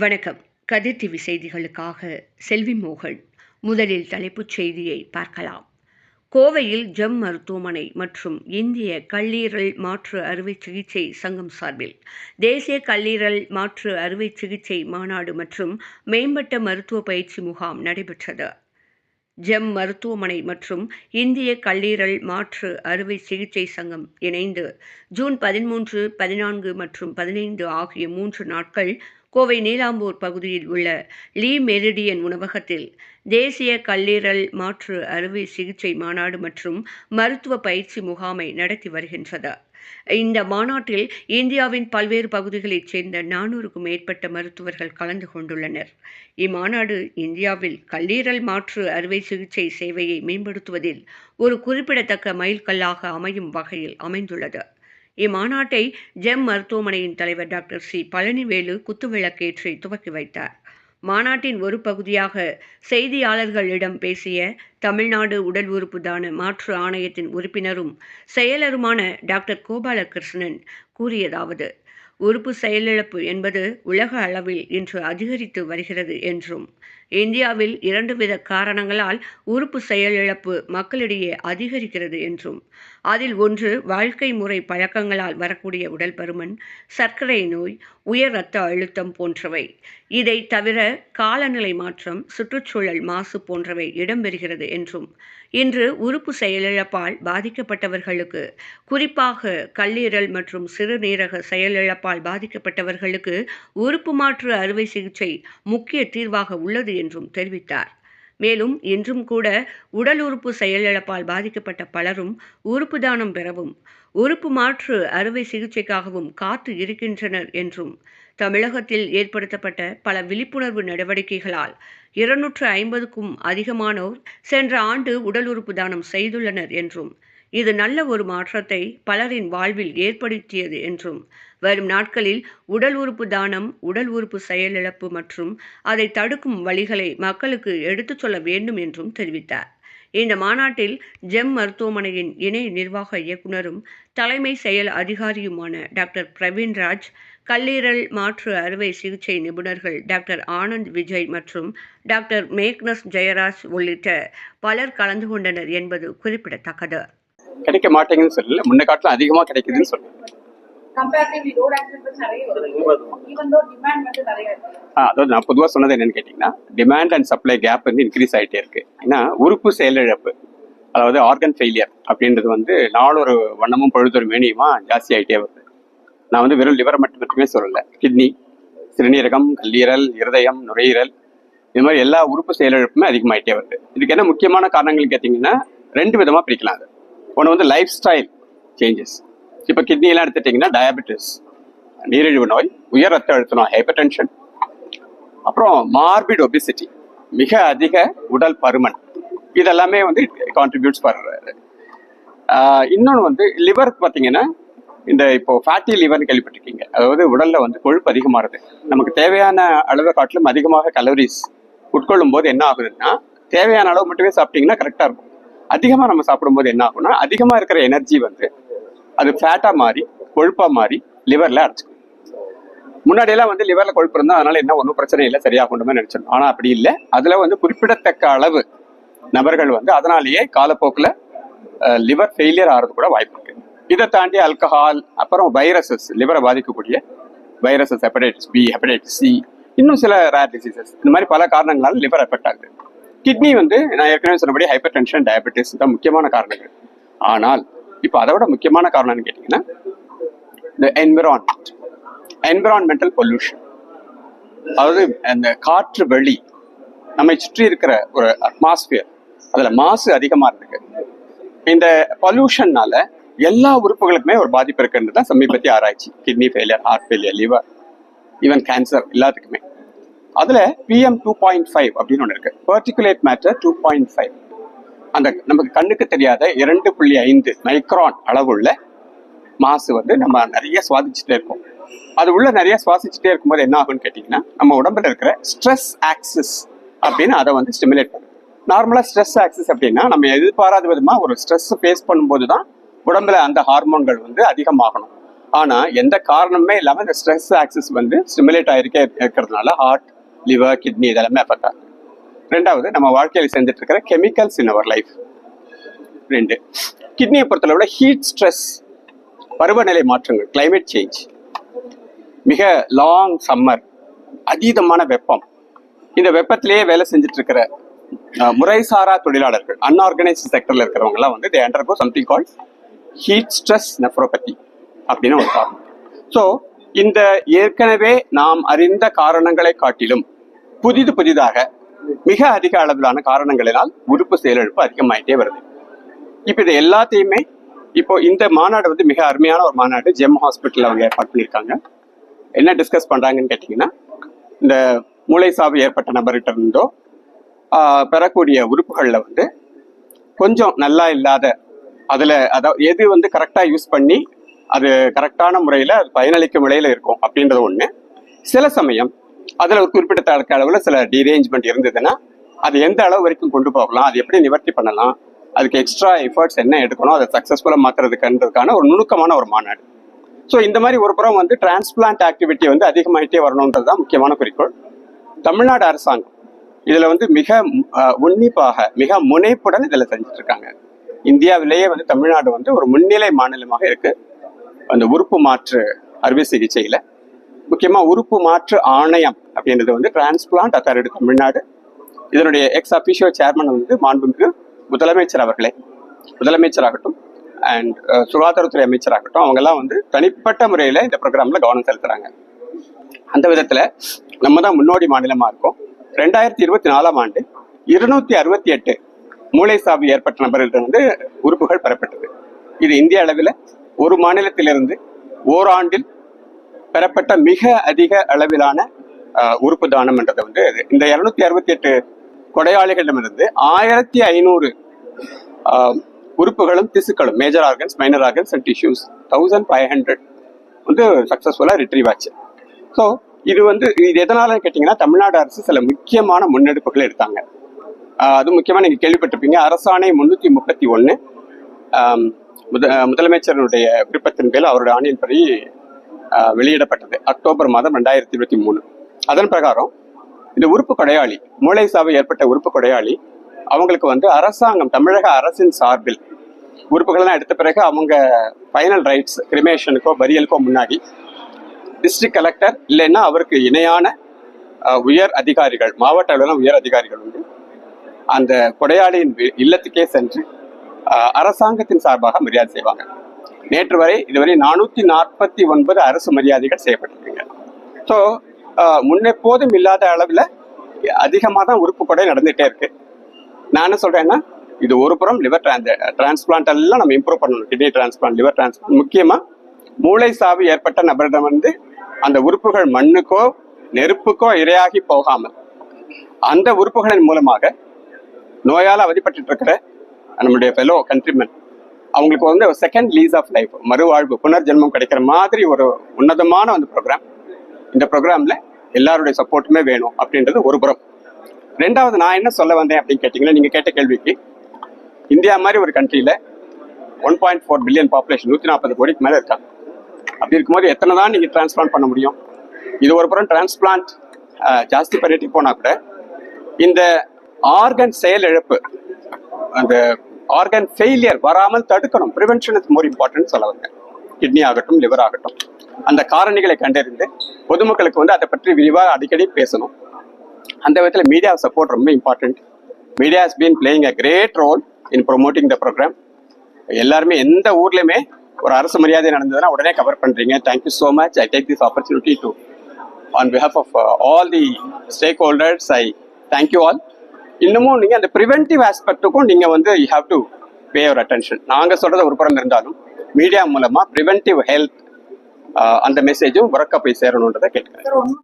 வணக்கம். கதிர் டிவி செய்திகளுக்காக செல்வி மோகன். முதலில் தலைப்புச் செய்தியை பார்க்கலாம். கோவையில் ஜெம் மருத்துவமனை மற்றும் இந்திய கல்லீரல் மாற்று அறுவை சிகிச்சை சங்கம் சார்பில் தேசிய கல்லீரல் மாற்று அறுவை சிகிச்சை மாநாடு மற்றும் மேம்பட்ட மருத்துவ பயிற்சி முகாம் நடைபெற்றது. ஜெம் மருத்துவமனை மற்றும் இந்திய கல்லீரல் மாற்று அறுவை சிகிச்சை சங்கம் இணைந்து ஜூன் பதிமூன்று பதினான்கு மற்றும் பதினைந்து ஆகிய மூன்று நாட்கள் கோவை நீலாம்பூர் பகுதியில் உள்ள லீ மெரிடியன் உணவகத்தில் தேசிய கல்லீரல் மாற்று அறுவை சிகிச்சை மாநாடு மற்றும் மருத்துவ பயிற்சி முகாமை நடத்தி வருகின்றது. இந்த மாநாட்டில் இந்தியாவின் பல்வேறு பகுதிகளைச் சேர்ந்த நானூறுக்கும் மேற்பட்ட மருத்துவர்கள் கலந்து கொண்டுள்ளனர். இம்மாநாடு இந்தியாவில் கல்லீரல் மாற்று அறுவை சிகிச்சை சேவையை மேம்படுத்துவதில் ஒரு குறிப்பிடத்தக்க மைல்கல்லாக அமையும் வகையில் அமைந்துள்ளது. இம்மாநாட்டை ஜெம் மருத்துவமனையின் தலைவர் டாக்டர் சி. பழனிவேலு குத்துவிளக்கேற்றி துவக்கி வைத்தார். மாநாட்டின் ஒரு பகுதியாக செய்தியாளர்களிடம் பேசிய தமிழ்நாடு உடல் உறுப்பு தான மாற்று ஆணையத்தின் உறுப்பினரும் செயலருமான டாக்டர் கோபாலகிருஷ்ணன் கூறியதாவது உறுப்பு செயலிழப்பு என்பது உலக அளவில் இன்று அதிகரித்து வருகிறது என்றும் இந்தியாவில் இரண்டு வித காரணங்களால் உறுப்பு செயலிழப்பு மக்களிடையே அதிகரிக்கிறது என்றும் அதில் ஒன்று வாழ்க்கை முறை பழக்கங்களால் வரக்கூடிய உடல் பருமன் சர்க்கரை நோய் உயர் இரத்த அழுத்தம் போன்றவை. இதை தவிர காலநிலை மாற்றம் சுற்றுச்சூழல் மாசு போன்றவை இடம்பெறுகிறது என்றும் இன்று உறுப்பு செயலிழப்பால் பாதிக்கப்பட்டவர்களுக்கு குறிப்பாக கல்லீரல் மற்றும் சிறுநீரக செயலிழப்பால் பாதிக்கப்பட்டவர்களுக்கு உறுப்பு மாற்று அறுவை சிகிச்சை முக்கிய தீர்வாக உள்ளது என்றும் தெரிவித்தார். மேலும் இன்றும் கூட உடல் உறுப்பு செயலிழப்பால் பாதிக்கப்பட்ட பலரும் உறுப்பு தானம் பெறவும் உறுப்பு மாற்று அறுவை சிகிச்சைக்காகவும் காத்து இருக்கின்றனர் என்றும் தமிழகத்தில் ஏற்படுத்தப்பட்ட பல விழிப்புணர்வு நடவடிக்கைகளால் இருநூற்று ஐம்பதுக்கும் அதிகமானோர் சென்ற ஆண்டு உடல் உறுப்பு தானம் செய்துள்ளனர் என்றும் இது நல்ல ஒரு மாற்றத்தை பலரின் வாழ்வில் ஏற்படுத்தியது என்றும் வரும் நாட்களில் உடல் உறுப்பு தானம் உடல் உறுப்பு செயலிழப்பு மற்றும் அதை தடுக்கும் வழிகளை மக்களுக்கு எடுத்துச் சொல்ல வேண்டும் என்றும் தெரிவித்தார். இந்த மாநாட்டில் ஜெம் மருத்துவமனையின் இணை நிர்வாக இயக்குனரும் தலைமை செயல் அதிகாரியுமான டாக்டர் பிரவீன்ராஜ் கல்லீரல் மாற்று அறுவை சிகிச்சை நிபுணர்கள் டாக்டர் ஆனந்த் விஜய் மற்றும் டாக்டர் மேக்னஸ் ஜெயராஜ் உள்ளிட்ட பலர் கலந்து கொண்டனர் என்பது குறிப்பிடத்தக்கது. கிடைக்க மாட்டேங்குதுன்னு சொல்லல. முன்ன காட்டிலும் அதிகமா கிடைக்குதுன்னு ஆ, அதாவது நான் பொதுவாக சொன்னது என்னன்னு கேட்டிங்கன்னா டிமாண்ட் அண்ட் சப்ளை கேப் வந்து இன்க்ரீஸ் ஆகிட்டே இருக்கு. ஏன்னா உறுப்பு செயலிழப்பு அதாவது ஆர்கன் ஃபெயிலியர் அப்படின்றது வந்து நாளொரு வண்ணமும் பொழுதொரு மேனியுமா ஜாஸ்தி ஆகிட்டே வருது. நான் வந்து வெறும் லிவர் மட்டும் மட்டுமே சொல்லலை. கிட்னி சிறுநீரகம் கல்லீரல் இருதயம் நுரையீரல் இது மாதிரி எல்லா உறுப்பு செயலிழப்புமே அதிகமாகிட்டே வருது. இதுக்கு என்ன முக்கியமான காரணங்கள் கேட்டிங்கன்னா ரெண்டு விதமாக பிரிக்கலாம் அது. ஒன்று வந்து லைஃப் ஸ்டைல் சேஞ்சஸ் இப்போ கிட்னியெல்லாம் எடுத்துட்டிங்கன்னா டயபெட்டிஸ் நீரிழிவு நோய் உயர் ரத்த அழுத்தணும் ஹைப்பர் டென்ஷன் அப்புறம் மார்பிட் ஒபிசிட்டி மிக அதிக உடல் பருமன். இதெல்லாமே வந்து கான்ட்ரிபியூட்ஸ் பண்ணுறாரு இன்னொன்று வந்து லிவருக்கு பார்த்தீங்கன்னா இந்த இப்போ ஃபேட்டி லிவர்னு கேள்விப்பட்டிருக்கீங்க. அதாவது உடலில் வந்து கொழுப்பு அதிகமாகுது. நமக்கு தேவையான அளவை காட்டிலும் அதிகமாக கலோரிஸ் உட்கொள்ளும் போது என்ன ஆகுதுன்னா தேவையான அளவு மட்டுமே சாப்பிட்டீங்கன்னா கரெக்டாக இருக்கும். அதிகமாக நம்ம சாப்பிடும்போது என்ன ஆகும்னா அதிகமாக இருக்கிற எனர்ஜி வந்து அது ஃபேட்டாக மாறி கொழுப்பாக மாறி லிவரில் அடைச்சிக்கும் முன்னாடியெல்லாம் வந்து லிவர்ல கொழுப்பு இருந்தால் அதனால என்ன ஒன்றும் பிரச்சனை இல்லை சரியாகும்னு நினச்சிடும் ஆனா அப்படி இல்லை. அதுல வந்து குறிப்பிடத்தக்க அளவு நபர்கள் வந்து அதனாலேயே காலப்போக்கில் லிவர் ஃபெயிலியர் ஆகிறது கூட வாய்ப்பு இருக்கு. இதை தாண்டி அல்கஹால் அப்புறம் வைரசஸ் லிவரை பாதிக்கக்கூடிய viruses hepatitis B hepatitis C இன்னும் சில ரேர் டிசீசஸ் இந்த மாதிரி பல காரணங்களால் லிவர் எஃபெக்ட் ஆகுது. கிட்னி வந்து நான் ஏற்கனவே சொன்னபடி ஹைப்பர் டென்ஷன் டயபெட்டிஸ் தான் முக்கியமான காரணங்கள். ஆனால் இப்போ அதை விட முக்கியமான காரணம்னு கேட்டிங்கன்னா இந்த என்விரான்மெண்ட் என்விரான்மெண்டல் பொல்யூஷன் அதாவது அந்த காற்று வெளி நம்மை சுற்றி இருக்கிற ஒரு அட்மாஸ்பியர் அதில் மாசு அதிகமாக இருக்கு. இந்த பொல்யூஷன்னால எல்லா உறுப்புகளுக்குமே ஒரு பாதிப்பு இருக்குன்றது தான் சமீபத்திய ஆராய்ச்சி. Kidney failure heart failure liver even cancer எல்லாத்துக்குமே. அதுல பிஎம் டூ பாயிண்ட் ஃபைவ் அப்படின்னு ஒன்று இருக்கு. Particulate matter two point five அந்த நமக்கு கண்ணுக்கு தெரியாத இரண்டு புள்ளி ஐந்து மைக்ரான் அளவுள்ள மாசு வந்து நம்ம நிறைய சுவாதிச்சுட்டே இருக்கோம். அது உள்ள நிறைய சுவாசிச்சுட்டே இருக்கும்போது என்ன ஆகும்னு கேட்டிங்கன்னா நம்ம உடம்புல இருக்கிற ஸ்ட்ரெஸ் ஆக்சிஸ் அப்படின்னு அதை வந்து ஸ்டிமுலேட் பண்ணும். நார்மலாக ஸ்ட்ரெஸ் ஆக்சிஸ் அப்படின்னா நம்ம எதிர்பாராத விதமாக ஒரு ஸ்ட்ரெஸ் ஃபேஸ் பண்ணும்போது தான் உடம்புல அந்த ஹார்மோன்கள் வந்து அதிகமாகணும். ஆனா எந்த காரணமே இல்லாம இந்த ஸ்ட்ரெஸ் ஆக்சிஸ் வந்து ஸ்டிமுலேட் ஆயிருக்கே இருக்கிறதுனால ஹார்ட் லிவர் கிட்னி இதெல்லாமே அஃபெக்ட் ஆகும் ரெண்டாவது நம்ம வாழ்க்கையில் செஞ்சுட்டு இருக்கிற கெமிக்கல்ஸ் இன் அவர் லைஃப் ரெண்டு கிட்னியை பொறுத்தளவுல ஹீட் ஸ்ட்ரெஸ் பருவநிலை மாற்றங்கள் கிளைமேட் சேஞ்ச் மிக லாங் சம்மர் அதீதமான வெப்பம். இந்த வெப்பத்திலேயே வேலை செஞ்சுட்டு இருக்கிற முறைசாரா தொழிலாளர்கள் அன்ஆர்கனைஸ்ட் செக்டர்ல இருக்கிறவங்க எல்லாம் வந்து they undergo something call heat stress nephropathy அப்படின்னு ஒரு காரணம். ஸோ இந்த ஏற்கனவே நாம் அறிந்த காரணங்களை காட்டிலும் புதிது புதிதாக மிக அதிக அளவிலான காரணங்களினால் உறுப்பு செயலிழப்பு அதிகமாயிட்டே வருது. இப்போ இது எல்லாத்தையுமே இப்போ இந்த மாநாடு வந்து மிக அருமையான ஒரு மாநாடு ஜெம் ஹாஸ்பிட்டல் அவங்க ஏற்பாடு பண்ணியிருக்காங்க. என்ன டிஸ்கஸ் பண்ணுறாங்கன்னு கேட்டிங்கன்னா இந்த மூளை சாவு ஏற்பட்ட நபர்கிட்ட இருந்தோ பெறக்கூடிய உறுப்புகளில் வந்து கொஞ்சம் நல்லா இல்லாத அதில் அதாவது எது வந்து கரெக்டாக யூஸ் பண்ணி அது கரெக்டான முறையில் அது பயனளிக்கும் விலையில் இருக்கும் அப்படின்றது ஒன்று சில சமயம் அதில் ஒரு குறிப்பிடத்தக்க அளவில் சில டிரேஞ்ச்மெண்ட் இருந்ததுன்னா அது எந்த அளவு வரைக்கும் கொண்டு போகலாம் அது எப்படி நிவர்த்தி பண்ணலாம் அதுக்கு எக்ஸ்ட்ரா எஃபர்ட்ஸ் என்ன எடுக்கணும் அதை சக்ஸஸ்ஃபுல்லாக மாற்றுறதுக்குன்றதுக்கான ஒரு நுணுக்கமான ஒரு மாநாடு. ஸோ இந்த மாதிரி ஒரு புறம் வந்து டிரான்ஸ்பிளான்ட் ஆக்டிவிட்டி வந்து அதிகமாகிட்டே வரணுன்றது தான் முக்கியமான குறிக்கோள். தமிழ்நாடு அரசாங்கம் இதில் வந்து மிக உன்னிப்பாக மிக முனைப்புடன் இதில் செஞ்சுட்டு இருக்காங்க. இந்தியாவிலேயே வந்து தமிழ்நாடு வந்து ஒரு முன்னிலை மாநிலமாக இருக்குது அந்த உறுப்பு மாற்று அறுவை சிகிச்சையில். முக்கியமாக உறுப்பு மாற்று ஆணையம் அப்படின்றது வந்து டிரான்ஸ்பிளான்ட் அத்தாரிட்டி தமிழ்நாடு இதனுடைய எக்ஸ் அபிஷியோ சேர்மன் வந்து மாண்புமிகு முதலமைச்சர் அவர்களே. முதலமைச்சராகட்டும் அண்ட் uh, சுகாதாரத்துறை அமைச்சராகட்டும் அவங்கெல்லாம் வந்து தனிப்பட்ட முறையில் இந்த ப்ரோக்ராமில் கவனம் செலுத்துகிறாங்க அந்த விதத்தில் நம்ம தான் முன்னோடி மாநிலமாக இருக்கோம். ரெண்டாயிரத்தி இருபத்தி நாலாம் ஆண்டு இருநூத்தி அறுபத்தி எட்டு மூளை சாவு ஏற்பட்ட நபர்களிடம் உறுப்புகள் பெறப்பட்டது. இது இந்திய அளவில் ஒரு மாநிலத்திலிருந்து ஓராண்டில் பெறப்பட்ட மிக அதிக அளவிலான உறுப்பு தானம்ன்றதை வந்து இந்த இருநூத்தி அறுபத்தி எட்டு கொடையாளிகளிடமிருந்து ஆயிரத்தி ஐநூறு உறுப்புகளும் திசுக்களும் major organs minor organs and tissues thousand five hundred வந்து சக்ஸஸ்ஃபுல்லாக ரிட்ரீவ் ஆச்சு. ஸோ இது வந்து இது எதனால கேட்டிங்கன்னா தமிழ்நாடு அரசு சில முக்கியமான முன்னெடுப்புகள் எடுத்தாங்க. அது முக்கியமாக நீங்கள் கேள்விப்பட்டிருப்பீங்க. அரசாணை முந்நூற்றி முப்பத்தி ஒன்று முத முதலமைச்சரனுடைய விருப்பத்தின் பேரில் அவருடைய ஆணையின்படி வெளியிடப்பட்டது. அக்டோபர் மாதம் ரெண்டாயிரத்தி இருபத்தி மூணு. அதன் பிரகாரம் இந்த உறுப்பு கொடையாளி மூளை சாவு ஏற்பட்ட உறுப்பு கொடையாளி அவங்களுக்கு வந்து அரசாங்கம் தமிழக அரசின் சார்பில் உறுப்புகள்லாம் எடுத்த பிறகு அவங்க ஃபைனல் ரைட்ஸ் கிரிமேஷனுக்கோ பரியலுக்கோ முன்னாடி டிஸ்ட்ரிக்ட் கலெக்டர் இல்லைன்னா அவருக்கு இணையான உயர் அதிகாரிகள் மாவட்ட அளவிலான உயர் அதிகாரிகள் வந்து அந்த கொடையாளியின் இல்லத்துக்கே சென்று அரசாங்கத்தின் சார்பாக மரியாதை செய்வாங்க. நேற்று வரை இதுவரை நானூத்தி நாற்பத்தி ஒன்பது அரசு மரியாதைகள் செய்யப்பட்டிருக்குங்க. ஸோ முன்னெப்போதும் இல்லாத அளவில் அதிகமாக தான் உறுப்பு கொடை நடந்துகிட்டே இருக்கு. நான் என்ன சொல்றேன்னா இது ஒரு புறம் லிவர் டிரான்ஸ்பிளான்ட் எல்லாம் நம்ம இம்ப்ரூவ் பண்ணணும். Kidney transplant liver transplant. முக்கியமா மூளை சாவு ஏற்பட்ட நபரிடம் வந்து அந்த உறுப்புகள் மண்ணுக்கோ நெருப்புக்கோ இரையாகி போகாமல் அந்த உறுப்புகளின் மூலமாக நோயால் அவதிப்பட்டு இருக்கிற நம்மளுடைய ஃபெலோ கண்ட்ரிமென் அவங்களுக்கு வந்து செகண்ட் லீஸ் ஆஃப் லைஃப் மறுவாழ்வு புனர்ஜென்மம் கிடைக்கிற மாதிரி ஒரு உன்னதமான அந்த ப்ரோக்ராம் இந்த ப்ரோக்ராம்ல எல்லாருடைய சப்போர்ட்டுமே வேணும் அப்படின்றது ஒரு புறம். ரெண்டாவது நான் என்ன சொல்ல வந்தேன் அப்படின்னு கேட்டிங்கன்னா நீங்கள் கேட்ட கேள்விக்கு இந்தியா மாதிரி ஒரு கண்ட்ரியில் one point four billion population நூற்றி நாற்பது கோடிக்கு மேலே இருக்காங்க அப்படி இருக்கும்போது எத்தனை தான் நீங்கள் டிரான்ஸ்பிளான்ட் பண்ண முடியும்? இது ஒரு புறம் டிரான்ஸ்பிளான்ட் ஜாஸ்தி பண்ணிட்டு போனால் கூட இந்த ஆர்கன் செயலிழப்பு அந்த ஆர்கன் ஃபெயிலியர் வராமல் தடுக்கணும். ப்ரிவென்ஷன் இஸ் மோர் இம்பார்ட்டன்ட் சொல்ல வந்தேன் கிட்னி ஆகட்டும் லிவர் ஆகட்டும். அந்த காரணிகளை கண்டறிந்து பொதுமக்களுக்கு வந்து அதை பற்றி விரிவாக அடிக்கடி பேசணும். அந்த விதத்தில் மீடியா சப்போர்ட் ரொம்ப important media has been playing a great role in promoting the program எல்லாருமே எந்த ஊர்லேயுமே ஒரு அரசு மரியாதை நடந்ததுன்னா உடனே கவர் பண்ணுறீங்க thank you so much I take this opportunity to on behalf of all the stakeholders I thank you all இன்னமும் நீங்க அந்த ப்ரிவென்டிவ் ஆஸ்பெக்ட்டுக்கும் நீங்க வந்து you have to pay your attention நாங்க சொல்றது ஒரு புறம் இருந்தாலும் மீடியா மூலமா ப்ரிவென்டிவ் ஹெல்த் அந்த மெசேஜும் உறக்க போய் சேரணுன்றதை கேட்கிறேன்